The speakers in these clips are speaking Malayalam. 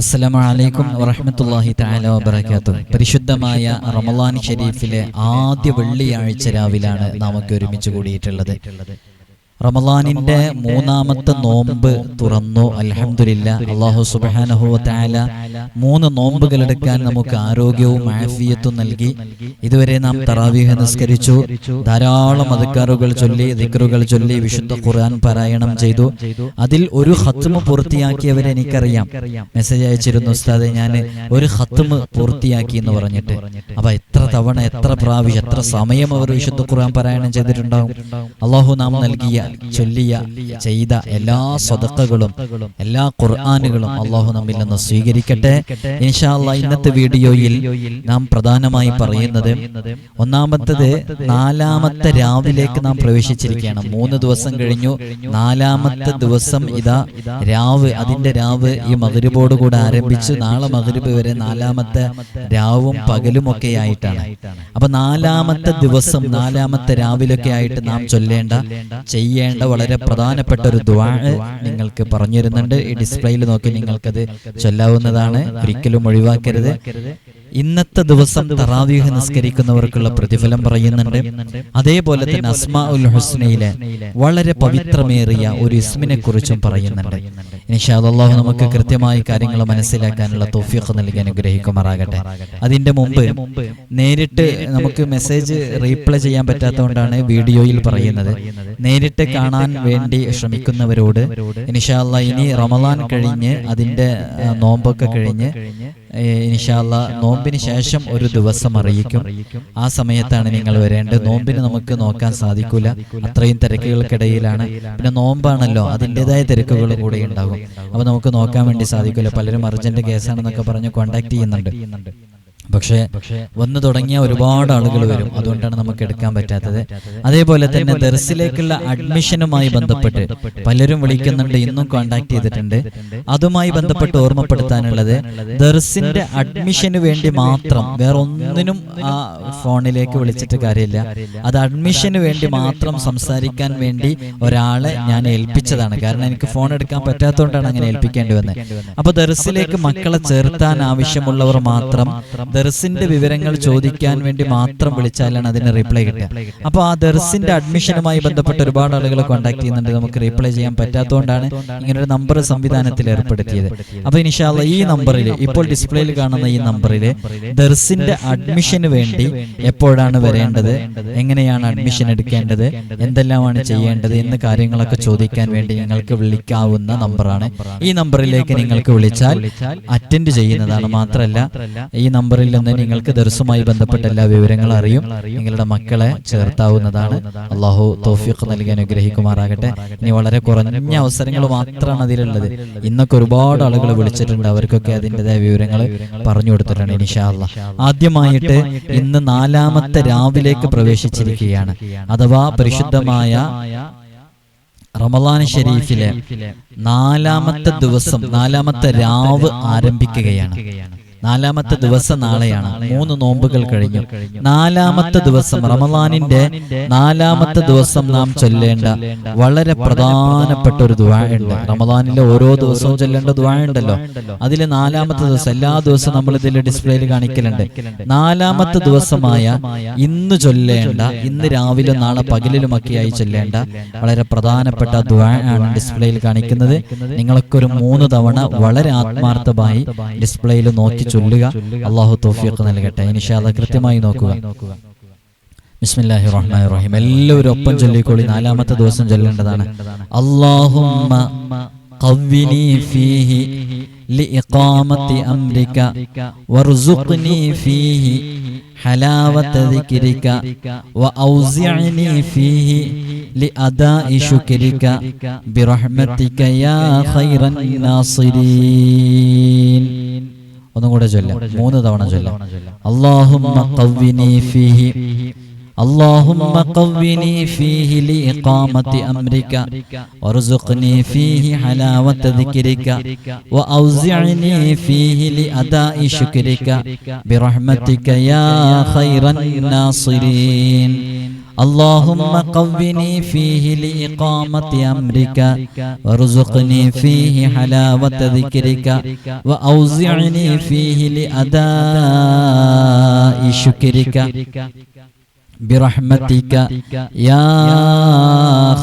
അസ്സലാമലൈക്കും വറഹമത്തല്ലാഹി പരിശുദ്ധമായ റമലാൻ ഷെരീഫിലെ ആദ്യ വെള്ളിയാഴ്ച രാവിലാണ് നമുക്ക് ഒരുമിച്ച് കൂടിയിട്ടുള്ളത്. റമളാനിന്റെ മൂന്നാമത്തെ നോമ്പ് തുറന്നു. അലഹമില്ല അള്ളാഹു സുബാനഹുല മൂന്ന് നോമ്പുകൾ എടുക്കാൻ നമുക്ക് ആരോഗ്യവും ആഫിയത്തും നൽകി. ഇതുവരെ നാം തറാവീഹ് നിസ്കരിച്ചു. ധാരാളം അധികാറുകൾ ചൊല്ലി ദിക്റുകൾ ചൊല്ലി വിശുദ്ധ ഖുർആൻ പാരായണം ചെയ്തു. അതിൽ ഒരു ഹത്തുമ് പൂർത്തിയാക്കിയവരെ എനിക്കറിയാം. മെസ്സേജ് അയച്ചിരുന്നു ഉസ്താദെ ഞാൻ ഒരു ഹത്തുമ് പൂർത്തിയാക്കി എന്ന് പറഞ്ഞിട്ട്. അപ്പൊ എത്ര തവണ എത്ര പ്രാവശ്യം എത്ര സമയം അവർ വിശുദ്ധ ഖുർആൻ പാരായണം ചെയ്തിട്ടുണ്ടാവും? അള്ളാഹു നാം നൽകിയ ചൊല്ലിയ ചെയ്ത എല്ലാ സ്വതക്കകളും എല്ലാ ഖുർആാനുകളും അള്ളാഹു നമ്മിൽ നിന്ന് സ്വീകരിക്കട്ടെ. ഇൻഷാല്ല ഇന്നത്തെ വീഡിയോയിൽ നാം പ്രധാനമായി പറയുന്നത് ഒന്നാമത്തത് നാലാമത്തെ രാവിലേക്ക് നാം പ്രവേശിച്ചിരിക്കുകയാണ്. മൂന്ന് ദിവസം കഴിഞ്ഞു. നാലാമത്തെ ദിവസം ഇതാ രാവ്. അതിന്റെ രാവ് ഈ മകരിബോട് കൂടെ ആരംഭിച്ച് നാളെ മകരിബ് വരെ നാലാമത്തെ രാവും പകലും ഒക്കെ ആയിട്ടാണ്. അപ്പൊ നാലാമത്തെ ദിവസം നാലാമത്തെ രാവിലൊക്കെ ആയിട്ട് നാം ചൊല്ലേണ്ട ചെയ്യേണ്ട വളരെ പ്രധാനപ്പെട്ട ഒരു ദ്വാ നിങ്ങൾക്ക് പറഞ്ഞു തരുന്നുണ്ട് ഈ ഡിസ്പ്ലേയിൽ നോക്കി നിങ്ങൾക്കത് ചൊല്ലാവുന്നതാണ്. ഒരിക്കലും ഒഴിവാക്കരുത്. ഇന്നത്തെ ദിവസം തറാവീഹ് നിസ്കരിക്കുന്നവർക്കുള്ള പ്രതിഫലം പറയുന്നുണ്ട്. അതേപോലെ തന്നെ അസ്മാ ഉൽ ഹുസ്നയിലെ വളരെ പവിത്രമേറിയ ഒരു ഇസ്മിനെ കുറിച്ചും പറയുന്നുണ്ട്. ഇൻഷാല്ലാഹു നമുക്ക് കൃത്യമായി കാര്യങ്ങൾ മനസ്സിലാക്കാനുള്ള തോഫിയൊക്കെ നൽകി അനുഗ്രഹിക്കുമാറാകട്ടെ. അതിന്റെ മുമ്പ് നേരിട്ട് നമുക്ക് മെസ്സേജ് റീപ്ലൈ ചെയ്യാൻ പറ്റാത്തതുകൊണ്ടാണ് വീഡിയോയിൽ പറയുന്നത്. നേരിട്ട് കാണാൻ വേണ്ടി ശ്രമിക്കുന്നവരോട് ഇൻഷാല്ല ഇനി റമലാൻ കഴിഞ്ഞ് അതിന്റെ നോമ്പൊക്കെ കഴിഞ്ഞ് ഇൻഷാല്ല നോമ്പിന് ശേഷം ഒരു ദിവസം അറിയിക്കും. ആ സമയത്താണ് നിങ്ങൾ വരേണ്ടത്. നോമ്പിന് നമുക്ക് നോക്കാൻ സാധിക്കില്ല അത്രയും തിരക്കുകൾക്കിടയിലാണ്. പിന്നെ നോമ്പാണല്ലോ അതിന്റെതായ തിരക്കുകൾ കൂടെ ഉണ്ടാകും. അപ്പോൾ നമുക്ക് നോക്കാൻ വേണ്ടി സാധിക്കില്ല പലരും അർജന്റ് കേസാണെന്നൊക്കെ പറഞ്ഞ് കോണ്ടാക്ട് ചെയ്യുന്നുണ്ട്. പക്ഷേ വന്നു തുടങ്ങിയ ഒരുപാട് ആളുകൾ വരും. അതുകൊണ്ടാണ് നമുക്ക് എടുക്കാൻ പറ്റാത്തത്. അതേപോലെ തന്നെ ദർസിലേക്കുള്ള അഡ്മിഷനുമായി ബന്ധപ്പെട്ട് പലരും വിളിക്കുന്നുണ്ട്. ഇന്നും കോണ്ടാക്ട് ചെയ്തിട്ടുണ്ട്. അതുമായി ബന്ധപ്പെട്ട് ഓർമ്മപ്പെടുത്താനുള്ളത് ദർസിന്റെ അഡ്മിഷന് വേണ്ടി മാത്രം വേറെ ഒന്നിനും ആ ഫോണിലേക്ക് വിളിച്ചിട്ട് കാര്യമില്ല. അത് അഡ്മിഷന് വേണ്ടി മാത്രം സംസാരിക്കാൻ വേണ്ടി ഒരാളെ ഞാൻ ഏൽപ്പിച്ചതാണ്. കാരണം എനിക്ക് ഫോൺ എടുക്കാൻ പറ്റാത്തതുകൊണ്ടാണ് അങ്ങനെ ഏൽപ്പിക്കേണ്ടി വന്നത്. അപ്പൊ ദർസിലേക്ക് മക്കളെ ചേർത്താൻ ആവശ്യമുള്ളവർ മാത്രം ദർസിന്റെ വിവരങ്ങൾ ചോദിക്കാൻ വേണ്ടി മാത്രം വിളിച്ചാലാണ് അതിന് റിപ്ലൈ കിട്ടുക. അപ്പോൾ ആ ദർസിന്റെ അഡ്മിഷനുമായി ബന്ധപ്പെട്ട് ഒരുപാട് ആളുകൾ കോൺടാക്ട് ചെയ്യുന്നുണ്ട്. നമുക്ക് റിപ്ലൈ ചെയ്യാൻ പറ്റാത്തതുകൊണ്ടാണ് ഇങ്ങനെ ഒരു നമ്പർ സംവിധാനത്തിൽ ഏർപ്പെടുത്തിയത്. അപ്പൊ ഇൻഷാല്ല ഈ നമ്പറിൽ ഇപ്പോൾ ഡിസ്പ്ലേയിൽ കാണുന്ന ഈ നമ്പറിൽ ദർസിന്റെ അഡ്മിഷന് വേണ്ടി എപ്പോഴാണ് വരേണ്ടത്? എങ്ങനെയാണ് അഡ്മിഷൻ എടുക്കേണ്ടത്? എന്തെല്ലാമാണ് ചെയ്യേണ്ടത്? എന്ന് കാര്യങ്ങളൊക്കെ ചോദിക്കാൻ വേണ്ടി നിങ്ങൾക്ക് വിളിക്കാവുന്ന നമ്പറാണ് ഈ നമ്പറിലേക്ക് നിങ്ങൾക്ക് വിളിച്ചാൽ അറ്റൻഡ് ചെയ്യുന്നതാണ് മാത്രമല്ല ഈ നമ്പറിൽ നിന്ന് നിങ്ങൾക്ക് ദർസുമായി ബന്ധപ്പെട്ട എല്ലാ വിവരങ്ങളും അറിയും. നിങ്ങളുടെ മക്കളെ ചേർത്താവുന്നതാണ്. അള്ളാഹു തോഫിക്ക് നൽകി അനുഗ്രഹിക്കുമാറാകട്ടെ. ഇനി വളരെ കുറഞ്ഞ അവസരങ്ങൾ മാത്രമാണ് അതിലുള്ളത്. ഇന്നൊക്കെ ഒരുപാട് ആളുകൾ വിളിച്ചിട്ടുണ്ട്. അവർക്കൊക്കെ അതിന്റെതായ വിവരങ്ങൾ പറഞ്ഞു കൊടുത്തിട്ടുണ്ട് ഇൻഷാല്ല ആദ്യമായിട്ട് ഇന്ന് നാലാമത്തെ രാവിലേക്ക് പ്രവേശിച്ചിരിക്കുകയാണ്. അഥവാ പരിശുദ്ധമായ റമലാൻ ഷെരീഫിലെ നാലാമത്തെ ദിവസം നാലാമത്തെ രാവ് ആരംഭിക്കുകയാണ്. നാലാമത്തെ ദിവസം നാളെയാണ്. മൂന്ന് നോമ്പുകൾ കഴിഞ്ഞു. നാലാമത്തെ ദിവസം റമദാനിന്റെ നാലാമത്തെ ദിവസം നാം ചൊല്ലേണ്ട. വളരെ പ്രധാനപ്പെട്ട ഒരു ദ്വാ ഉണ്ട്. റമദാനിലെ ഓരോ ദിവസവും ചൊല്ലേണ്ട ദ്വാ ഉണ്ടല്ലോ. അതിൽ നാലാമത്തെ ദിവസം എല്ലാ ദിവസവും നമ്മൾ ഇതിൽ ഡിസ്പ്ലേയിൽ കാണിക്കലുണ്ട്. നാലാമത്തെ ദിവസമായ ഇന്ന് ചൊല്ലേണ്ട. ഇന്ന് രാവിലെ നാളെ പകലിലുമൊക്കെയായി ചൊല്ലേണ്ട. വളരെ പ്രധാനപ്പെട്ട ദുവാ ആണ് ഡിസ്പ്ലേയിൽ കാണിക്കുന്നത്. നിങ്ങളൊക്കെ ഒരു മൂന്ന് തവണ വളരെ ആത്മാർത്ഥമായി ഡിസ്പ്ലേയിൽ നോക്കി ചൊല്ലുക അള്ളാഹു തോഫിയൊക്കെ നൽകട്ടെ ഇനിഷാല്ല കൃത്യമായി നോക്കുക ബിസ്മില്ലാഹി റഹ്മാൻ റഹീം എല്ലാവരും ഒപ്പം ചൊല്ലിക്കോളി നാലാമത്തെ ദിവസം ചൊല്ലേണ്ടതാണ് അള്ളാഹുമ്മ قوّني فيه لإقامة أمرك وارزقني فيه حلاوة ذكرك وأوزعني فيه لأداء شكرك برحمتك يا خير الناصرين ഒന്നും കൂടെ ചൊല്ലാം മൂന്ന് തവണ ചൊല്ലാം അള്ളാഹുമ്മ ഖവ്വിനി ഫീഹി اللهم قوني فيه لإقامة أمرك وارزقني فيه حلاوة ذكرك وأوزعني فيه لأداء شكرك برحمتك يا خير الناصرين اللهم قوني فيه لإقامة أمرك وارزقني فيه حلاوة ذكرك وأوزعني فيه لأداء شكرك. برحمتك يا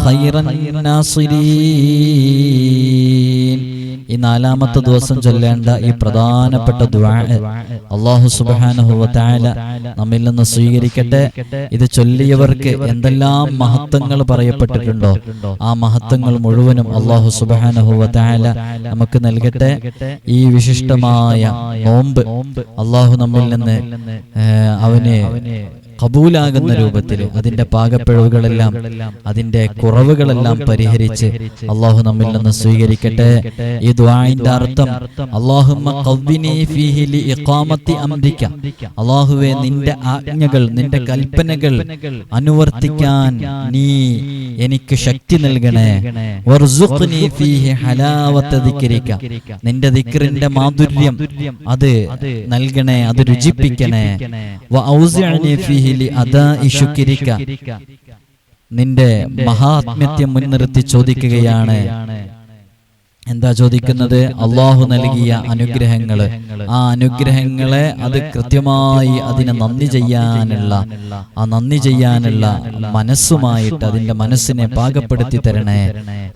خير الناصرين. ഈ നാലാമത്തെ ദിവസം ചൊല്ലേണ്ട ഈ പ്രധാനപ്പെട്ട അള്ളാഹു സുബ്ഹാനഹു തആല നമ്മിൽ നിന്ന് സ്വീകരിക്കട്ടെ. ഇത് ചൊല്ലിയവർക്ക് എന്തെല്ലാം മഹത്വങ്ങൾ പറയപ്പെട്ടിട്ടുണ്ടോ? ആ മഹത്വങ്ങൾ മുഴുവനും അള്ളാഹു സുബ്ഹാനഹു തആല നമുക്ക് നൽകട്ടെ. ഈ വിശിഷ്ടമായ നോമ്പ് അള്ളാഹു നമ്മിൽ നിന്ന് അവന് കബൂലാകുന്ന രൂപത്തിൽ അതിന്റെ പാകപ്പിഴവുകളെല്ലാം അതിന്റെ കുറവുകളെല്ലാം പരിഹരിച്ച് അള്ളാഹു നമ്മിൽ നിന്ന് സ്വീകരിക്കട്ടെ. ഈ ദ്വായിന്റെ അർത്ഥം അള്ളാഹുവെ നിന്റെ ആജ്ഞകൾ നിന്റെ കൽപ്പനകൾ അനുവർത്തിക്കാൻ നീ എനിക്ക് ശക്തി നൽകണേ. നിന്റെ ദിക്റിന്റെ മാധുര്യം അത് നൽകണേ അത് രുചിപ്പിക്കണേ. ഫീഹി ലിഅദാഇ ശുക്രിക നിന്റെ മഹാത്മ്യത്തെ മുൻനിർത്തി ചോദിക്കുകയാണ് എന്താ ചോദിക്കുന്നത്? അള്ളാഹു നൽകിയ അനുഗ്രഹങ്ങൾ ആ അനുഗ്രഹങ്ങളെ അത് കൃത്യമായി അതിനെ നന്ദി ചെയ്യാനുള്ള ആ നന്ദി ചെയ്യാനുള്ള മനസ്സുമായിട്ട് അതിന്റെ മനസ്സിനെ പാകപ്പെടുത്തി തരണേ.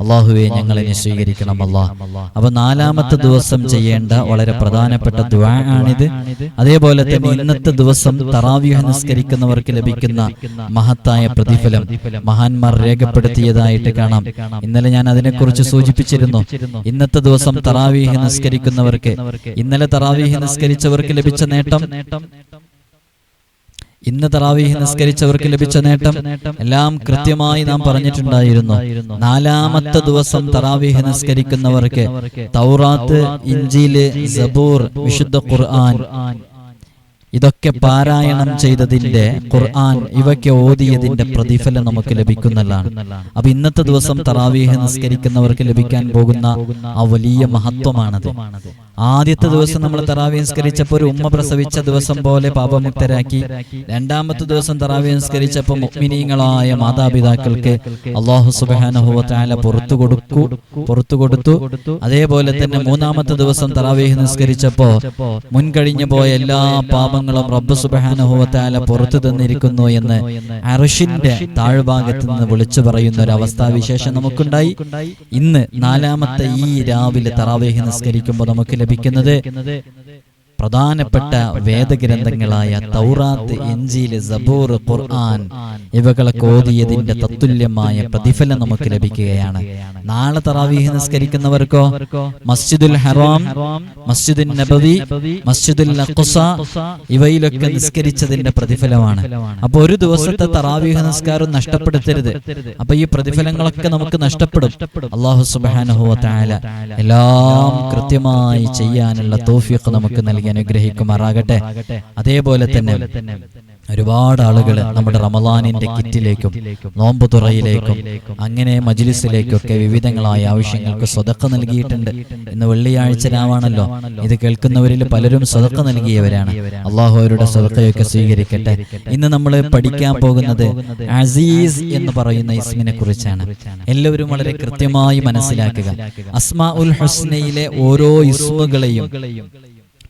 അള്ളാഹുവെ ഞങ്ങളെ സ്വീകരിക്കണം അള്ളാഹ്. അപ്പൊ നാലാമത്തെ ദിവസം ചെയ്യേണ്ട വളരെ പ്രധാനപ്പെട്ട ദുആ ആണിത്. അതേപോലെ തന്നെ ഇന്നത്തെ ദിവസം തറാവ്യൂഹ നിസ്കരിക്കുന്നവർക്ക് ലഭിക്കുന്ന മഹത്തായ പ്രതിഫലം. മഹാന്മാർ രേഖപ്പെടുത്തിയതായിട്ട് കാണാം. ഇന്നലെ ഞാൻ അതിനെക്കുറിച്ച് സൂചിപ്പിച്ചിരുന്നു. ഇന്നത്തെ ദിവസം തറാവീഹ് നിസ്കരിക്കുന്നവർക്ക് ഇന്നലെ തറാവീഹ് നിസ്കരിച്ചവർക്ക് ലഭിച്ച നേട്ടം ഇന്ന് തറാവീഹ് നിസ്കരിച്ചവർക്ക് ലഭിച്ച നേട്ടം എല്ലാം കൃത്യമായി നാം പറഞ്ഞിട്ടുണ്ടായിരുന്നു. നാലാമത്തെ ദിവസം തറാവീഹ് നിസ്കരിക്കുന്നവർക്ക് തൗറാത്ത് ഇഞ്ചിൽ സബൂർ വിശുദ്ധ ഖുർആൻ. ഇതൊക്കെ പാരായണം ചെയ്തതിന്റെ ഖുർആൻ ഇവയ്ക്ക് ഓതിയതിന്റെ പ്രതിഫലം നമുക്ക് ലഭിക്കുന്നതാണ്. അപ്പൊ ഇന്നത്തെ ദിവസം തറാവീഹ് നിസ്കരിക്കുന്നവർക്ക് ലഭിക്കാൻ പോകുന്ന ആ വലിയ മഹത്വമാണത്. ആദ്യത്തെ ദിവസം നമ്മൾ തറാവീഹ് നിസ്കരിച്ചപ്പോൾ ഒരു ഉമ്മ പ്രസവിച്ച ദിവസം പോലെ പാപമുക്തരാക്കി രണ്ടാമത്തെ ദിവസം തറാവീഹ് നിസ്കരിച്ചപ്പോൾ മുഗ്മിനീങ്ങളായ മാതാപിതാക്കൾക്ക് അള്ളാഹു സുബാനഹുവ താല പുറത്തു കൊടുക്കു പുറത്തു കൊടുത്തു. അതേപോലെ തന്നെ മൂന്നാമത്തെ ദിവസം തറാവീഹ് നിസ്കരിച്ചപ്പോ മുൻകഴിഞ്ഞു പോയ എല്ലാ പാപങ്ങളും റബ്ബ് സുബാനുഭവത്താല പുറത്തു തന്നിരിക്കുന്നു എന്ന് അറുഷിന്റെ താഴ്ഭാഗത്ത് നിന്ന് വിളിച്ചു പറയുന്ന ഒരു അവസ്ഥാവിശേഷം നമുക്കുണ്ടായി. ഇന്ന് നാലാമത്തെ ഈ രാവിലെ തറാവേഹി നിസ്കരിക്കുമ്പോൾ നമുക്ക് ലഭിക്കുന്നത് പ്രധാനപ്പെട്ട വേദഗ്രന്ഥങ്ങളായ തൗറാത്ത് എഞ്ചീൽ സബൂർ ഖുർആൻ ഇവകളൊക്കെ കോതിയതിന്റെ തത്തുല്യമായ പ്രതിഫലം നമുക്ക് ലഭിക്കുകയാണ്. നാളെ തറാവീഹ് നിസ്കരിക്കുന്നവർക്കോ? മസ്ജിദുൽ ഹറാം മസ്ജിദുൽ നബവി മസ്ജിദുൽ അഖ്സ ഇവയിലൊക്കെ നിസ്കരിച്ചതിന്റെ പ്രതിഫലമാണ്. അപ്പൊ ഒരു ദിവസത്തെ തറാവീഹ് നിസ്കാരം നഷ്ടപ്പെടുത്തരുത്. അപ്പൊ ഈ പ്രതിഫലങ്ങളൊക്കെ നമുക്ക് നഷ്ടപ്പെടും. അള്ളാഹു സുബ്ഹാനഹു വ എല്ലാം കൃത്യമായി ചെയ്യാനുള്ള തോഫിയൊക്കെ നമുക്ക് നൽകി അനുഗ്രഹിക്കുമാറാകട്ടെ. അതേപോലെ തന്നെ ഒരുപാട് ആളുകൾ നമ്മുടെ റമദാനിന്റെ കിറ്റിലേക്കും നോമ്പ് തുറയിലേക്കും അങ്ങനെ മജ്ലിസിലേക്കൊക്കെ വിവിധങ്ങളായ ആവശ്യങ്ങൾക്ക് സ്വതക്ക നൽകിയിട്ടുണ്ട്. ഇന്ന് വെള്ളിയാഴ്ച രാവാണല്ലോ. ഇത് കേൾക്കുന്നവരിൽ പലരും സ്വതക്ക നൽകിയവരാണ്. അള്ളാഹു അവരുടെ സ്വതക്കയൊക്കെ സ്വീകരിക്കട്ടെ. ഇന്ന് നമ്മൾ പഠിക്കാൻ പോകുന്നത് അസീസ് എന്ന് പറയുന്ന ഇസ്മിനെ കുറിച്ചാണ്. എല്ലാവരും വളരെ കൃത്യമായി മനസ്സിലാക്കുക. അസ്മാ ഉൽ ഹുസ്നയിലെ ഓരോ ഇസ്മുകളെയും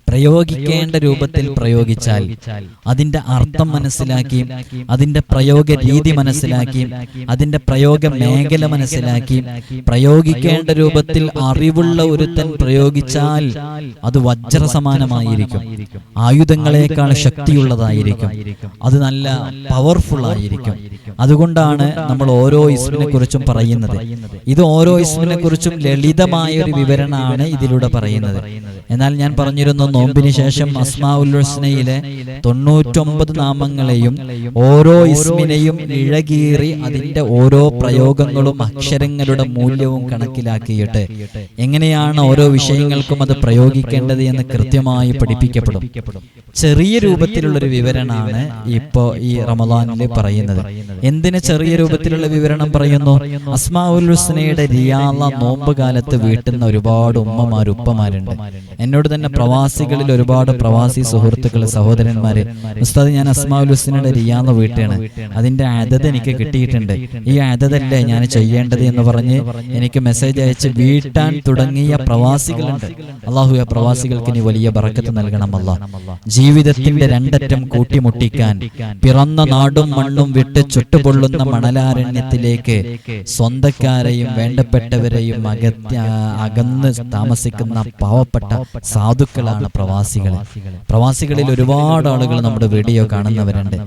പ്രയോഗിക്കേണ്ട രൂപത്തിൽ പ്രയോഗിച്ചാൽ അതിന്റെ അർത്ഥം മനസ്സിലാക്കി അതിന്റെ പ്രയോഗ രീതി മനസ്സിലാക്കി അതിന്റെ പ്രയോഗ മേഖല മനസ്സിലാക്കി പ്രയോഗിക്കേണ്ട രൂപത്തിൽ അറിവുള്ള ഒരുത്തൻ പ്രയോഗിച്ചാൽ അത് വജ്ര സമാനമായിരിക്കും ആയുധങ്ങളെക്കാൾ ശക്തിയുള്ളതായിരിക്കും. അത് നല്ല പവർഫുൾ ആയിരിക്കും. അതുകൊണ്ടാണ് നമ്മൾ ഓരോ ഇസ്മിനെ കുറിച്ചും പറയുന്നത്. ഇത് ഓരോ ഇസ്മിനെ കുറിച്ചും ലളിതമായ ഒരു വിവരണമാണ് ഇതിലൂടെ പറയുന്നത്. എന്നാൽ ഞാൻ പറഞ്ഞിരുന്നു നോമ്പിന് ശേഷം അസ്മാ ഉൽ ഹുസ്നയിലെ തൊണ്ണൂറ്റൊമ്പത് നാമങ്ങളെയും ഓരോ ഇസ്മിനെയും ഇഴകീറി അതിന്റെ ഓരോ പ്രയോഗങ്ങളും അക്ഷരങ്ങളുടെ മൂല്യവും കണക്കിലാക്കിയിട്ട് എങ്ങനെയാണ് ഓരോ വിഷയങ്ങൾക്കും അത് പ്രയോഗിക്കേണ്ടത് എന്ന് കൃത്യമായി പഠിപ്പിക്കപ്പെടും. ചെറിയ രൂപത്തിലുള്ള ഒരു വിവരണമാണ് ഇപ്പോ ഈ റമദാനിൽ പറയുന്നത്. എന്തിന് ചെറിയ രൂപത്തിലുള്ള വിവരണം പറയുന്നു? അസ്മാഉൽ ഹുസ്നയുടെ റിയാള നോമ്പ് കാലത്ത് വീട്ടുന്ന ഒരുപാട് ഉമ്മമാർ ഉപ്പമാരുണ്ട്. എന്നോട് തന്നെ പ്രവാസികളിൽ ഒരുപാട് പ്രവാസി സുഹൃത്തുക്കൾ സഹോദരന്മാര്. ഉസ്താദ് ഞാൻ അസ്മാഉൽ ഹുസ്നയുടെ റിയാള വീട്ടാണ് അതിന്റെ അതത് എനിക്ക് കിട്ടിയിട്ടുണ്ട്. ഈ അതതല്ലേ ഞാൻ ചെയ്യേണ്ടത് എന്ന് പറഞ്ഞ് എനിക്ക് മെസ്സേജ് അയച്ച് വീട്ടാൻ തുടങ്ങിയ പ്രവാസികളുണ്ട്. അള്ളാഹു ആ പ്രവാസികൾക്ക് ഇനി വലിയ ബറക്കത്ത് നൽകണമല്ല ജീവിതത്തിന്റെ രണ്ടറ്റം കൂട്ടിമുട്ടിക്കാൻ പിറന്ന നാടും മണ്ണും വിട്ട് ചുട്ടുപൊള്ളുന്ന മണലാരണ്യത്തിലേക്ക് സ്വന്തക്കാരെയും വേണ്ടപ്പെട്ടവരെയും അകത്യ അകന്ന് താമസിക്കുന്ന പാവപ്പെട്ട സാധുക്കളാണ് പ്രവാസികൾ പ്രവാസികളിൽ ഒരുപാട് ആളുകൾ നമ്മുടെ വീഡിയോ കാണുന്നവരുണ്ട്.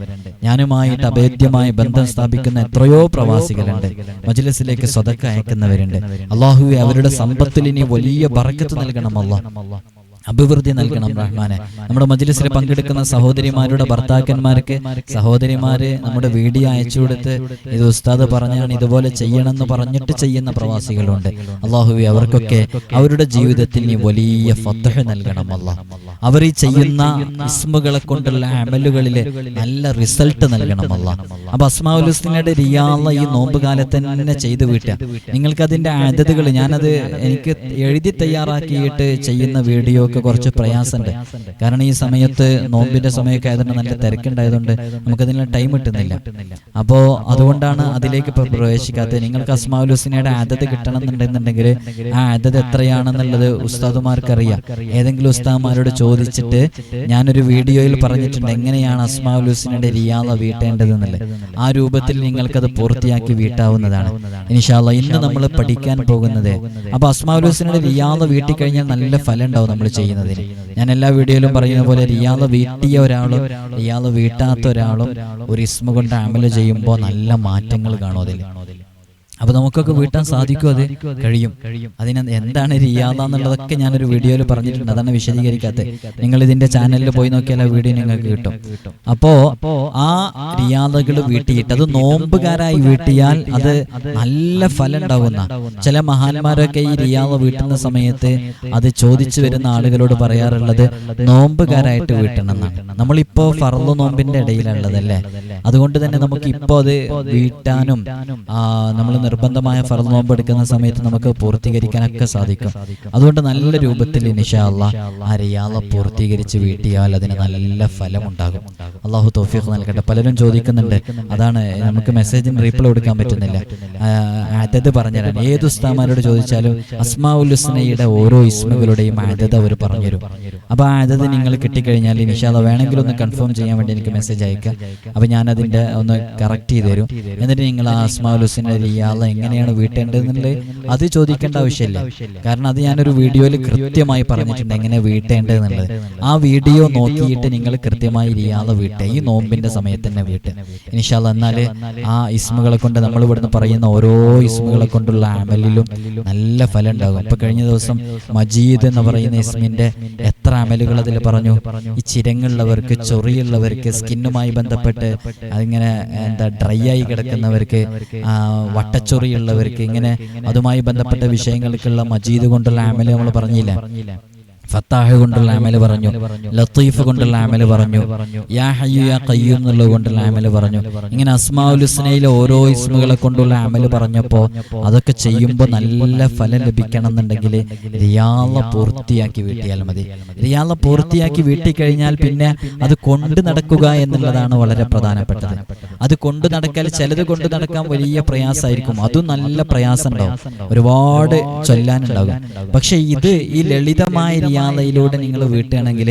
ഞാനുമായിട്ട് അഭേദ്യമായ ബന്ധം സ്ഥാപിക്കുന്ന എത്രയോ പ്രവാസികളുണ്ട്. മജ്ലിസിലേക്ക് സ്വതക്ക അയക്കുന്നവരുണ്ട്. അള്ളാഹുവെ അവരുടെ സമ്പത്തിൽ ഇനി വലിയ ബറക്കത്ത് നൽകണം അല്ലാ അഭിവൃദ്ധി നൽകണം റഹ്മാനെ. നമ്മുടെ മജ്ലിസിൽ പങ്കെടുക്കുന്ന സഹോദരിമാരുടെ ഭർത്താക്കന്മാർക്ക് സഹോദരിമാര് നമ്മുടെ വീഡിയോ അയച്ചു കൊടുത്ത് ഇത് ഉസ്താദ് പറഞ്ഞാണ് ഇതുപോലെ ചെയ്യണമെന്ന് പറഞ്ഞിട്ട് ചെയ്യുന്ന പ്രവാസികളുണ്ട്. അള്ളാഹുവി അവർക്കൊക്കെ അവരുടെ ജീവിതത്തിൽ നീ വലിയ ഫത്തഹ് നൽകണം അല്ല അവർ ഈ ചെയ്യുന്ന ഇസ്മുകളെ കൊണ്ടുള്ള അമലുകളിൽ നല്ല റിസൾട്ട് നൽകണം അല്ല അപ്പൊ അസ്മാഉൽ ഹുസ്നയുടെ റിയാള ഈ നോമ്പ് കാലത്ത് തന്നെ ചെയ്തു വീട്ടുക നിങ്ങൾക്ക് അതിന്റെ ആദതുകൾ ഞാനത് എനിക്ക് എഴുതി തയ്യാറാക്കിയിട്ട് ചെയ്യുന്ന വീഡിയോ ഒക്കെ കുറച്ച് പ്രയാസമുണ്ട്. കാരണം ഈ സമയത്ത് നോമ്പിന്റെ സമയമൊക്കെ ആയതുകൊണ്ട് നല്ല തിരക്കുണ്ടായതുകൊണ്ട് നമുക്കതിന് ടൈം കിട്ടുന്നില്ല. അപ്പോ അതുകൊണ്ടാണ് അതിലേക്ക് ഇപ്പൊ പ്രവേശിക്കാത്തത്. നിങ്ങൾക്ക് അസ്മാവുലുസിനയുടെ ആദത്ത് കിട്ടണം എന്നുണ്ടെന്നുണ്ടെങ്കിൽ ആ ആദത്ത് എത്രയാണെന്നുള്ളത് ഉസ്താദുമാർക്ക് അറിയാം. ഏതെങ്കിലും ഉസ്താദുമാരോട് ചോദിച്ചിട്ട് ഞാനൊരു വീഡിയോയിൽ പറഞ്ഞിട്ടുണ്ട്. എങ്ങനെയാണ് അസ്മാവുലുസിനയുടെ റിയാദ വീട്ടേണ്ടത് വീട്ടേണ്ടതെന്നുള്ളത്? ആ രൂപത്തിൽ നിങ്ങൾക്കത് പൂർത്തിയാക്കി വീട്ടാവുന്നതാണ്. ഇൻഷാല്ല ഇന്ന് നമ്മൾ പഠിക്കാൻ പോകുന്നത്. അപ്പൊ അസ്മാവുലുസിനയുടെ റിയാദ വീട്ടിക്കഴിഞ്ഞാൽ വീട്ടി കഴിഞ്ഞാൽ നല്ല ഫലം ഉണ്ടാവും നമ്മൾ ചെയ്യുന്നതിന്. ഞാൻ എല്ലാ വീഡിയോയിലും പറയുന്ന പോലെ റിയാദ് വീട്ടിയ ഒരാളും റിയാദ് വീട്ടാത്ത ഒരാളും ഒരു ഇസ്മ കൊണ്ട് അമൽ ചെയ്യുമ്പോൾ നല്ല മാറ്റങ്ങൾ കാണും അതിൽ അപ്പൊ നമുക്കൊക്കെ വീട്ടാൻ സാധിക്കും അത്? കഴിയും. അതിന് എന്താണ് റിയാദ എന്നുള്ളതൊക്കെ ഞാനൊരു വീഡിയോയിൽ പറഞ്ഞിട്ടുണ്ട്. അതാണ് വിശദീകരിക്കാത്തത് നിങ്ങൾ ഇതിന്റെ ചാനലിൽ പോയി നോക്കിയാൽ ആ വീഡിയോ നിങ്ങൾക്ക് കിട്ടും. അപ്പോ ആ റിയാദകൾ വീട്ടിയിട്ട് അത് നോമ്പുകാരായി വീട്ടിയാൽ അത് നല്ല ഫലം ഉണ്ടാവുന്ന ചില മഹാന്മാരൊക്കെ ഈ റിയാദ വീട്ടുന്ന സമയത്ത് അത് ചോദിച്ചു വരുന്ന ആളുകളോട് പറയാറുള്ളത് നോമ്പുകാരായിട്ട് വീട്ടണം എന്നാണ് നമ്മളിപ്പോ ഫർദ് നോമ്പിന്റെ ഇടയിലുള്ളതല്ലേ? അതുകൊണ്ട് തന്നെ നമുക്ക് ഇപ്പോ അത് വീട്ടാനും നമ്മൾ നിർബന്ധമായ ഫർദ് നോമ്പ് എടുക്കുന്ന സമയത്ത് നമുക്ക് പൂർത്തീകരിക്കാനൊക്കെ സാധിക്കും. അതുകൊണ്ട് നല്ല രൂപത്തിൽ നിഷാല്ല ആ റിയാള പൂർത്തീകരിച്ച് വീട്ടിയാൽ അതിന് നല്ല ഫലം ഉണ്ടാകും അള്ളാഹു തോഫീഖ് നൽകട്ടെ. പലരും ചോദിക്കുന്നുണ്ട് അതാണ് നമുക്ക് മെസ്സേജിന് റീപ്ലൈ കൊടുക്കാൻ പറ്റുന്നില്ല. അതത് പറഞ്ഞുതരാൻ ഏത് ഉസ്താമാരോട് ചോദിച്ചാലും അസ്മാ ഉലുസ്നയുടെ ഓരോ ഇസ്മുകളുടെയും അതത് അവർ പറഞ്ഞുതരും. അപ്പൊ ആ അതത് നിങ്ങൾ കിട്ടിക്കഴിഞ്ഞാൽ നിഷാദ വേണമെങ്കിൽ ഒന്ന് കൺഫേം ചെയ്യാൻ വേണ്ടി എനിക്ക് മെസ്സേജ് അയക്കുക. അപ്പൊ ഞാൻ അതിന്റെ ഒന്ന് കറക്റ്റ് ചെയ്ത് തരും എന്നിട്ട് നിങ്ങൾ ആ അസ്മാ റിയാള എങ്ങനെയാണ് വീട്ടേണ്ടതെന്നുള്ളത് അത് ചോദിക്കേണ്ട ആവശ്യമില്ല. കാരണം അത് ഞാനൊരു വീഡിയോയിൽ കൃത്യമായി പറഞ്ഞിട്ടുണ്ട്. എങ്ങനെ വീട്ടേണ്ടതെന്നുള്ളത് ആ വീഡിയോ നോക്കിയിട്ട് നിങ്ങൾ കൃത്യമായി ഇരിയാതെ വീട്ടെ. ഈ നോമ്പിന്റെ സമയത്ത് തന്നെ വീട്ട്. ഇനിഷാല്ല എന്നാൽ ആ ഇസ്മുകളെ കൊണ്ട് നമ്മൾ ഇവിടുന്ന് പറയുന്ന ഓരോ ഇസ്മുകളെ കൊണ്ടുള്ള അമലിലും നല്ല ഫലം ഉണ്ടാകും. അപ്പൊ കഴിഞ്ഞ ദിവസം മജീദ് എന്ന് പറയുന്ന ഇസ്മിന്റെ എത്ര അമലുകൾ അതിൽ പറഞ്ഞു? ഈ ചിരങ്ങുള്ളവർക്ക് ചൊറിയുള്ളവർക്ക് സ്കിന്നുമായി ബന്ധപ്പെട്ട് അതിങ്ങനെ എന്താ ഡ്രൈ ആയി കിടക്കുന്നവർക്ക് ആ, വട്ടച്ചൊറിയുള്ളവർക്ക് ഇങ്ങനെ അതുമായി ബന്ധപ്പെട്ട വിഷയങ്ങൾക്കുള്ള മജീദ് കൊണ്ടുള്ള അമൽ നമ്മൾ പറഞ്ഞില്ല. ഫത്താഹ് കൊണ്ടുള്ള അമൽ പറഞ്ഞു. ലത്തീഫ് കൊണ്ടുള്ള അമൽ പറഞ്ഞു. യാ ഹയ്യു യാ കയ്യൂ എന്നുള്ളത് കൊണ്ടുള്ള അമൽ പറഞ്ഞു. ഇങ്ങനെ അസ്മാഉൽ ഹുസ്നയിലെ ഓരോ ഇസ്മുകളെ കൊണ്ടുള്ള അമൽ പറഞ്ഞപ്പോ അതൊക്കെ ചെയ്യുമ്പോൾ നല്ല ഫലം ലഭിക്കണം എന്നുണ്ടെങ്കിൽ റിയാള പൂർത്തിയാക്കി വീട്ടിയാൽ മതി. റിയാള പൂർത്തിയാക്കി വീട്ടി കഴിഞ്ഞാൽ പിന്നെ അത് കൊണ്ട് നടക്കുക എന്നുള്ളതാണ് വളരെ പ്രധാനപ്പെട്ടത്. അത് കൊണ്ടു നടക്കാൻ ചിലത് കൊണ്ടു നടക്കാൻ വലിയ പ്രയാസമായിരിക്കും. അതും നല്ല പ്രയാസം ഉണ്ടാവും. ഒരുപാട് ചൊല്ലാനുണ്ടാകും പക്ഷെ ഇത് ഈ ലളിതമായ റിയാലയിലൂടെ നിങ്ങൾ വീട്ടുകയാണെങ്കിൽ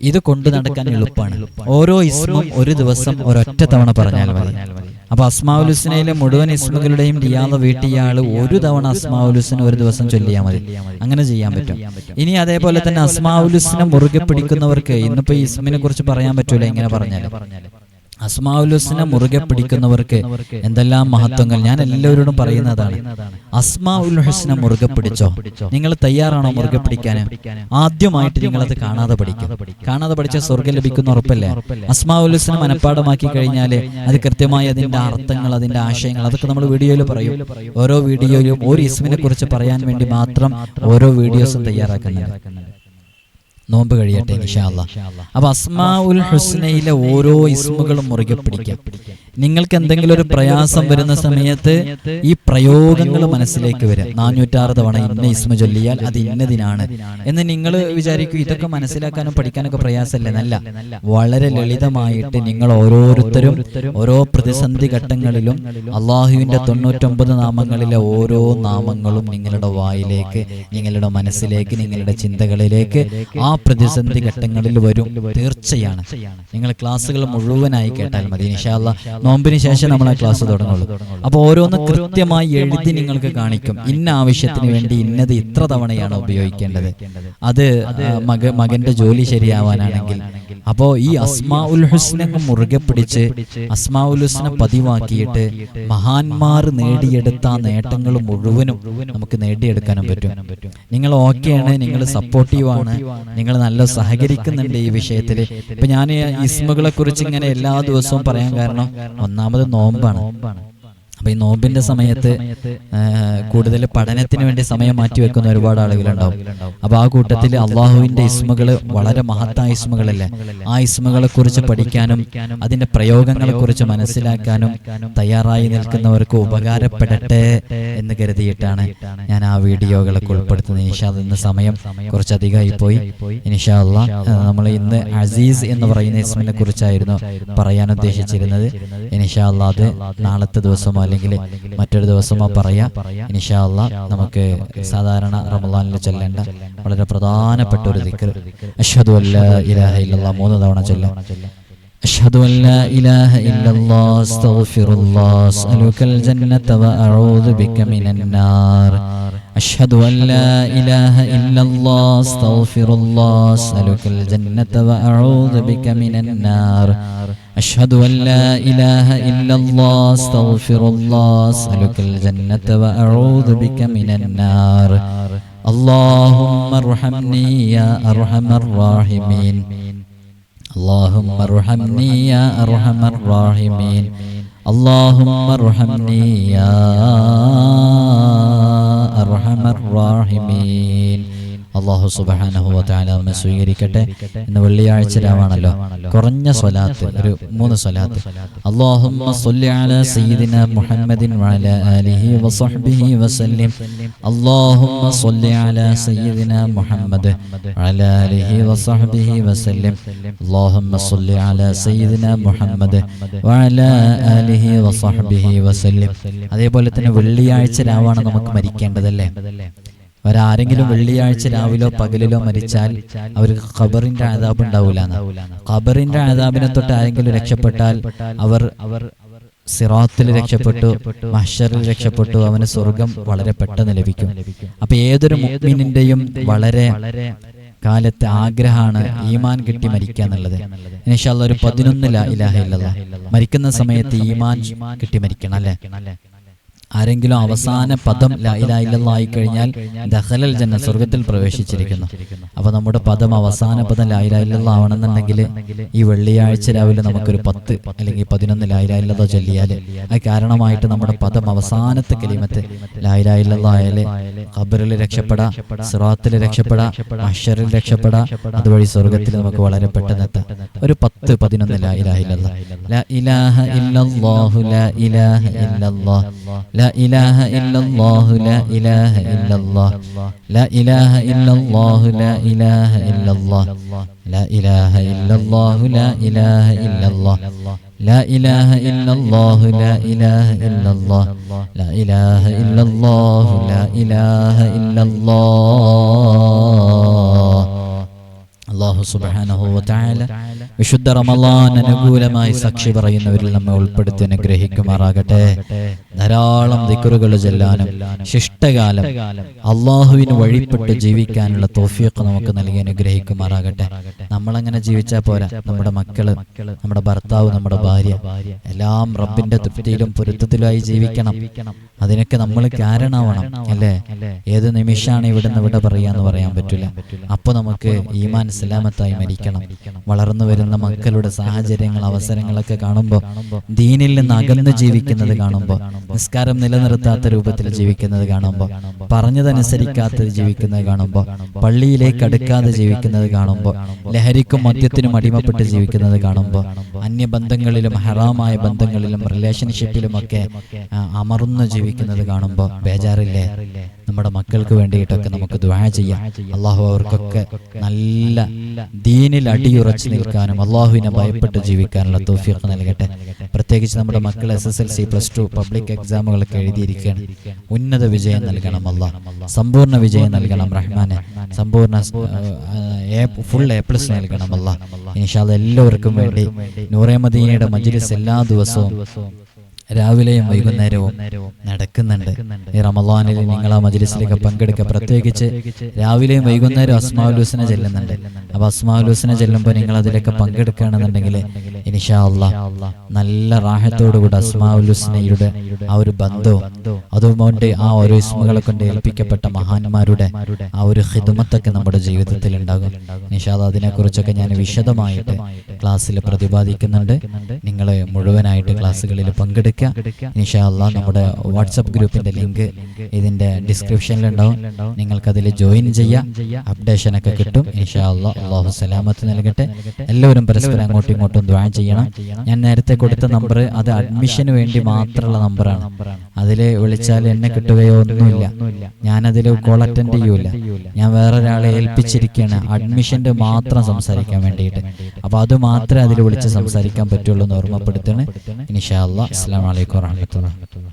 ഇത് കൊണ്ടു നടക്കാൻ എളുപ്പമാണ്. ഓരോ ഇസ്മും ഒരു ദിവസം ഒരൊറ്റ തവണ പറഞ്ഞാൽ മതി. അപ്പൊ അസ്മാവുലുസിനയിലെ മുഴുവൻ ഇസ്മുകളുടെയും റിയാദ വീട്ടിയാൾ ഒരു തവണ അസ്മാവുലുസിന് ഒരു ദിവസം ചൊല്ലിയാൽ മതി. അങ്ങനെ ചെയ്യാൻ പറ്റും. ഇനി അതേപോലെ തന്നെ അസ്മാവുലുസിനെ മുറുകെ പിടിക്കുന്നവർക്ക് ഇന്നിപ്പോ ഇസ്മിനെ കുറിച്ച് പറയാൻ പറ്റൂല ഇങ്ങനെ പറഞ്ഞാൽ അസ്മാഉലുസിനെ മുറുകെ പിടിക്കുന്നവർക്ക് എന്തെല്ലാം മഹത്വങ്ങൾ ഞാൻ എല്ലാവരോടും പറയുന്നതാണ്. അസ്മാ ഉൽ ഹുസ്നെ മുറുകെ പിടിച്ചോ? നിങ്ങൾ തയ്യാറാണോ മുറുകെ പിടിക്കാൻ? ആദ്യമായിട്ട് നിങ്ങളത് കാണാതെ പഠിക്കും. കാണാതെ പഠിച്ച സ്വർഗം ലഭിക്കുന്ന ഉറപ്പല്ലേ? അസ്മാ ഉൽ ഹുസ്നെ മനഃപ്പാടമാക്കി കഴിഞ്ഞാൽ അത് കൃത്യമായി അതിന്റെ അർത്ഥങ്ങൾ അതിന്റെ ആശയങ്ങൾ അതൊക്കെ നമ്മൾ വീഡിയോയിൽ പറയും. ഓരോ വീഡിയോയിലും ഒരു ഇസ്മിനെ കുറിച്ച് പറയാൻ വേണ്ടി മാത്രം ഓരോ വീഡിയോസും തയ്യാറാക്കുന്നുണ്ട്. നോമ്പ് കഴിയട്ടെ ഇൻഷാല്ല അപ്പൊ അസ്മാ ഉൽ ഹുസ്നയിലെ ഓരോ ഇസ്മുകളും മുറുകെ പിടിക്കാം. നിങ്ങൾക്ക് എന്തെങ്കിലും ഒരു പ്രയാസം വരുന്ന സമയത്ത് ഈ പ്രയോഗങ്ങൾ മനസ്സിലേക്ക് വരാം. നാനൂറ്റാറ് തവണ ഇന്ന ഇസ്മ ചൊല്ലിയാൽ അത് ഇന്നതിനാണ്. എന്ന് നിങ്ങൾ വിചാരിക്കും ഇതൊക്കെ മനസ്സിലാക്കാനും പഠിക്കാനൊക്കെ പ്രയാസമല്ലേ? നല്ല. വളരെ ലളിതമായിട്ട് നിങ്ങൾ ഓരോരുത്തരും ഓരോ പ്രതിസന്ധി ഘട്ടങ്ങളിലും അള്ളാഹുവിന്റെ തൊണ്ണൂറ്റൊമ്പത് നാമങ്ങളിലെ ഓരോ നാമങ്ങളും നിങ്ങളുടെ വായിലേക്ക് നിങ്ങളുടെ മനസ്സിലേക്ക് നിങ്ങളുടെ ചിന്തകളിലേക്ക് ആ പ്രതിസന്ധി ഘട്ടങ്ങളിൽ വരും. തീർച്ചയാണ്. നിങ്ങൾ ക്ലാസ്സുകൾ മുഴുവനായി കേട്ടാൽ മതി. ഇൻഷാല്ല നോമ്പിന് ശേഷം നമ്മൾ ആ ക്ലാസ് തുടങ്ങുള്ളൂ. അപ്പോൾ ഓരോന്ന് കൃത്യമായി എഴുതി നിങ്ങൾക്ക് കാണിക്കും. ഇന്ന ആവശ്യത്തിന് വേണ്ടി ഇന്നത് ഇത്ര തവണയാണ് ഉപയോഗിക്കേണ്ടത്. അത് മക മകന്റെ ജോലി ശരിയാവാനാണെങ്കിൽ അപ്പോ ഈ അസ്മാ ഉൽ ഹുസ്നെ മുറുകെ പിടിച്ച് അസ്മാ ഉൽ ഹുസ്ന പതിവാക്കിയിട്ട് മഹാന്മാർ നേടിയെടുത്ത ആ നേട്ടങ്ങൾ മുഴുവനും നമുക്ക് നേടിയെടുക്കാനും പറ്റും. നിങ്ങൾ ഓക്കെയാണ് നിങ്ങൾ സപ്പോർട്ടീവാണ് നിങ്ങൾ നല്ല സഹകരിക്കുന്നുണ്ട് ഈ വിഷയത്തിൽ ഇപ്പൊ ഞാൻ ഇസ്മുകളെ കുറിച്ച് ഇങ്ങനെ എല്ലാ ദിവസവും പറയാൻ കാരണം ഒന്നാമത് നോമ്പാണ്. അപ്പൊ ഈ നോമ്പിന്റെ സമയത്ത് കൂടുതൽ പഠനത്തിന് വേണ്ടി സമയം മാറ്റി വെക്കുന്ന ഒരുപാട് ആളുകളുണ്ടാവും. അപ്പോൾ ആ കൂട്ടത്തിൽ അള്ളാഹുവിന്റെ ഇസ്മുകൾ വളരെ മഹത്തായ ഇസ്മുകളല്ലേ? ആ ഇസ്മുകളെ കുറിച്ച് പഠിക്കാനും അതിന്റെ പ്രയോഗങ്ങളെ കുറിച്ച് മനസ്സിലാക്കാനും തയ്യാറായി നിൽക്കുന്നവർക്ക് ഉപകാരപ്പെടട്ടെ എന്ന് കരുതിയിട്ടാണ് ഞാൻ ആ വീഡിയോകളൊക്കെ ഉൾപ്പെടുത്തുന്നത്. ഇനിഷാ ഇന്ന് സമയം കുറച്ചധികമായി പോയി. അള്ളാ നമ്മൾ ഇന്ന് അസീസ് എന്ന് പറയുന്ന ഇസ്മിനെ കുറിച്ചായിരുന്നു പറയാൻ ഉദ്ദേശിച്ചിരുന്നത്. ഇനിഷാ അത് നാളത്തെ ദിവസമോ അല്ലെങ്കിൽ മറ്റൊരു ദിവസമോ പറയാം ഇൻഷാ അള്ളാ നമുക്ക് സാധാരണ റമദാനിൽ ചൊല്ലേണ്ട വളരെ പ്രധാനപ്പെട്ട ഒരു ദിക്കർ അഷ്ഹദു അല്ലാ ഇലാഹ ഇല്ലല്ലാഹ് മൂന്ന് തവണ ചൊല്ലാം أشهد أن لا إله إلا الله أستغفر الله أسألك الجنة وأعوذ بك من النار أشهد أن لا إله إلا الله أستغفر الله أسألك الجنة وأعوذ بك من النار. أشهد أن لا إله إلا الله أستغفر الله أسألك الجنة وأعوذ بك من النار. اللهم ارحمني يا أرحم الراحمين. اللهم ارحمني يا أرحم الراحمين. اللهم ارحمني يا أرحم الراحمين. അള്ളാഹു സുബാനഹുവല നമ്മെ സ്വീകരിക്കട്ടെ. ഇന്ന് വെള്ളിയാഴ്ച രാവാണല്ലോ. കുറഞ്ഞ സ്വലാത്ത് ഒരു മൂന്ന് സ്വലാത്ത്. മുഹമ്മദിൻ ആലിഹി വസല്ലിം. ആലിഹി വസല്ലിം. ആലിഹി വസല്ലിം. അതേപോലെ തന്നെ വെള്ളിയാഴ്ച രാവാണ് നമുക്ക് മരിക്കേണ്ടതല്ലേ? ഒരാരെങ്കിലും വെള്ളിയാഴ്ച രാവിലോ പകലിലോ മരിച്ചാൽ അവർക്ക് ഖബറിന്റെ ആദാബ് ഉണ്ടാവൂല ഖബറിന്റെ ആദാബിനെ തൊട്ട് ആരെങ്കിലും രക്ഷപ്പെട്ടാൽ അവർ അവർ സിറാത്തിൽ രക്ഷപ്പെട്ടു മഷറിൽ രക്ഷപ്പെട്ടു അവന് സ്വർഗം വളരെ പെട്ടെന്ന് ലഭിക്കും. അപ്പൊ ഏതൊരു മുഗ്മിനിന്റെയും വളരെ കാലത്തെ ആഗ്രഹമാണ് ഈമാൻ കിട്ടി മരിക്കുക എന്നുള്ളത് ഇൻഷാല്ല ഒരു പതിനൊന്ന് ലാ ഇലാഹ ഇല്ലല്ലാ. മരിക്കുന്ന സമയത്ത് ഈമാൻ കിട്ടി മരിക്കണം അല്ലെ? ആരെങ്കിലും അവസാന പദം ലായിലായി കഴിഞ്ഞാൽ ദഹലൽ ജന്ന സ്വർഗത്തിൽ പ്രവേശിച്ചിരിക്കുന്നു. അപ്പൊ നമ്മുടെ പദം അവസാന പദം ലായിലായില്ല ആവണമെന്നുണ്ടെങ്കിൽ ഈ വെള്ളിയാഴ്ച രാവിലെ നമുക്കൊരു പത്ത് അല്ലെങ്കിൽ പതിനൊന്ന് ലായിലായില്ലതോ ചൊല്ലിയാൽ അത് കാരണമായിട്ട് നമ്മുടെ പദം അവസാനത്തെ കലിമത്ത് ലായിലായില്ലായാൽ ഖബറിൽ രക്ഷപ്പെടാ സിറാത്തിൽ രക്ഷപ്പെടാ അഷറിൽ രക്ഷപ്പെടാ അതുവഴി സ്വർഗത്തിൽ നമുക്ക് വളരെ പെട്ടെന്ന് എത്താം. ഒരു പത്ത് പതിനൊന്ന് ലാ ഇലാഹ ലാ ഇലാഹ ലാ ഇലാഹ لا إله إلا الله لا إله إلا الله لا إله إلا الله لا إله إلا الله لا إله إلا الله لا إله إلا الله لا إله إلا الله لا إله إلا الله لا إله إلا الله لا إله إلا الله الله سبحانه وتعالى വിശുദ്ധ റമലാൻ അനുകൂലമായി സാക്ഷി പറയുന്നവരിൽ നമ്മെ ഉൾപ്പെടുത്തി അനുഗ്രഹിക്കുമാറാകട്ടെ. ധാരാളം ദിക്കറുകൾ ചെല്ലാനും ശിഷ്ടകാലം അള്ളാഹുവിന് വഴിപ്പെട്ട് ജീവിക്കാനുള്ള തോഫിയൊക്കെ നമുക്ക് നൽകി അനുഗ്രഹിക്കുമാറാകട്ടെ. നമ്മളങ്ങനെ ജീവിച്ചാൽ പോരാ. നമ്മുടെ മക്കൾ നമ്മുടെ ഭർത്താവ് നമ്മുടെ ഭാര്യ എല്ലാം റബ്ബിന്റെ തൃപ്തിയിലും പൊരുത്തത്തിലുമായി ജീവിക്കണം. അതിനൊക്കെ നമ്മൾ കാരണമാവണം അല്ലേ? ഏത് നിമിഷമാണ് ഇവിടുന്ന് ഇവിടെ പറയാന്ന് പറയാൻ പറ്റില്ല. അപ്പൊ നമുക്ക് ഈമാൻ സലാമത്തായി മരിക്കണം. വളർന്നു വരുന്ന മക്കളുടെ സാഹചര്യങ്ങൾ അവസരങ്ങളൊക്കെ കാണുമ്പോൾ ദീനിൽ നിന്ന് അകന്ന് ജീവിക്കുന്നത് കാണുമ്പോൾ നിസ്കാരം നിലനിർത്താത്ത രൂപത്തിൽ ജീവിക്കുന്നത് കാണുമ്പോൾ പറഞ്ഞതനുസരിക്കാത്തത് ജീവിക്കുന്നത് കാണുമ്പോൾ പള്ളിയിലേക്ക് അടുക്കാതെ ജീവിക്കുന്നത് കാണുമ്പോൾ ലഹരിക്കും മദ്യത്തിനും അടിമപ്പെട്ട് ജീവിക്കുന്നത് കാണുമ്പോൾ അന്യബന്ധങ്ങളിലും ഹറാമായ ബന്ധങ്ങളിലും റിലേഷൻഷിപ്പിലുമൊക്കെ ഒക്കെ അമർന്നു ജീവിക്കുന്നത് കാണുമ്പോൾ ബേജാറില്ലേ? നമ്മുടെ മക്കൾക്ക് വേണ്ടിയിട്ടൊക്കെ നമുക്ക് ദ്വാ ചെയ്യാം. അള്ളാഹു അവർക്കൊക്കെ നല്ല ദീനിൽ അടിയുറച്ചു നിൽക്കാനും അള്ളാഹുവിനെ ഭയപ്പെട്ട് ജീവിക്കാനുള്ള തോഫിയൊക്കെ നൽകട്ടെ. പ്രത്യേകിച്ച് നമ്മുടെ മക്കൾ S S L C plus two public എക്സാമുകളൊക്കെ എഴുതിയിരിക്കുകയാണ്. ഉന്നത വിജയം നൽകണം അള്ളാഹ് സമ്പൂർണ വിജയം നൽകണം റഹ്മാനെ. സമ്പൂർണ ഫുൾ എ പ്ലസ് നൽകണം അള്ളാഹ് ഇൻഷാല്ല എല്ലാവർക്കും വേണ്ടി നൂറേ മദീനയുടെ മജ്ലിസ് എല്ലാ ദിവസവും രാവിലെയും വൈകുന്നേരവും നടക്കുന്നുണ്ട്. ഈ റമലാനിൽ നിങ്ങൾ ആ മജ്ലിസിലേക്ക് പങ്കെടുക്കുക. പ്രത്യേകിച്ച് രാവിലെയും വൈകുന്നേരവും അസ്മാവുലൂസിനെ ചെല്ലുന്നുണ്ട്. അപ്പൊ അസ്മാവുലൂസിനെ ചെല്ലുമ്പോൾ നിങ്ങൾ അതിലൊക്കെ പങ്കെടുക്കുകയാണെന്നുണ്ടെങ്കിൽ ഇനിഷാ അള്ളാ നല്ല റാഹത്തോടുകൂടി അസ്മാവുലൂസിനയുടെ ആ ഒരു ബന്ധവും അതുകൊണ്ട് ആ ഓരോ ഇസ്മുകളെ കൊണ്ട് ഏൽപ്പിക്കപ്പെട്ട മഹാന്മാരുടെ ആ ഒരു ഹിദമത്തൊക്കെ നമ്മുടെ ജീവിതത്തിൽ ഉണ്ടാകും നിഷാദ് അതിനെക്കുറിച്ചൊക്കെ ഞാൻ വിശദമായിട്ട് ക്ലാസ്സിൽ പ്രതിപാദിക്കുന്നുണ്ട്. നിങ്ങൾ മുഴുവനായിട്ട് ക്ലാസ്സുകളിൽ പങ്കെടുക്കുക. നിഷാല്ല നമ്മുടെ വാട്സപ്പ് ഗ്രൂപ്പിന്റെ ലിങ്ക് ഇതിന്റെ ഡിസ്ക്രിപ്ഷനിൽ ഉണ്ടാവും നിങ്ങൾക്ക് അതിൽ ജോയിൻ ചെയ്യാം. അപ്ഡേഷൻ ഒക്കെ കിട്ടും. ഇൻഷാല്ല അള്ളാഹു സലാമത്ത് നൽകട്ടെ. എല്ലാവരും പരസ്പരം അങ്ങോട്ടും ഇങ്ങോട്ടും ദ്വാൻ ചെയ്യണം. ഞാൻ നേരത്തെ കൊടുത്ത നമ്പർ അത് അഡ്മിഷന് വേണ്ടി മാത്രമുള്ള നമ്പറാണ്. അതിൽ വിളിച്ചാൽ എന്നെ കിട്ടുകയോ ഒന്നുമില്ല. ഞാനതിൽ കോൾ അറ്റൻഡ് ചെയ്യൂല. ഞാൻ വേറൊരാളെ ഏൽപ്പിച്ചിരിക്കുകയാണ്. അഡ്മിഷന്റെ മാത്രം സംസാരിക്കാൻ വേണ്ടിയിട്ട്. അപ്പൊ അത് മാത്രമേ അതിൽ വിളിച്ച് സംസാരിക്കാൻ പറ്റുള്ളൂ എന്ന് ഓർമ്മപ്പെടുത്തണേ ഇൻഷാ അല്ലാ عليكم ورحمة الله.